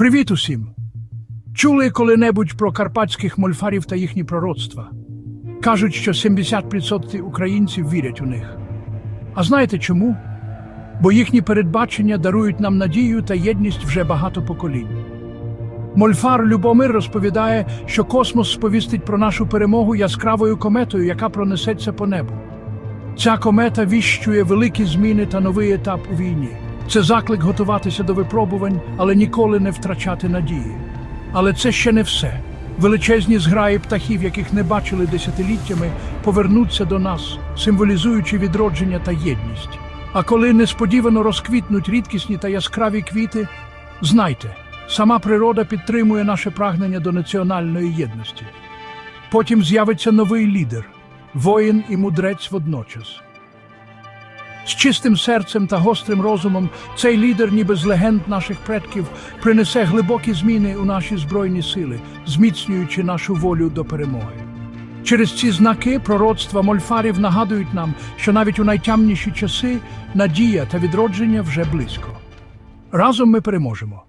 Привіт усім! Чули коли-небудь про карпатських мольфарів та їхні пророцтва? Кажуть, що 70% українців вірять у них. А знаєте чому? Бо їхні передбачення дарують нам надію та єдність вже багато поколінь. Мольфар Любомир розповідає, що космос сповістить про нашу перемогу яскравою кометою, яка пронесеться по небу. Ця комета віщує великі зміни та новий етап у війні. Це заклик готуватися до випробувань, але ніколи не втрачати надії. Але це ще не все. Величезні зграї птахів, яких не бачили десятиліттями, повернуться до нас, символізуючи відродження та єдність. А коли несподівано розквітнуть рідкісні та яскраві квіти, знайте, сама природа підтримує наше прагнення до національної єдності. Потім з'явиться новий лідер, воїн і мудрець водночас. З чистим серцем та гострим розумом цей лідер, ніби з легенд наших предків, принесе глибокі зміни у наші збройні сили, зміцнюючи нашу волю до перемоги. Через ці знаки пророцтва мольфарів нагадують нам, що навіть у найтямніші часи надія та відродження вже близько. Разом ми переможемо.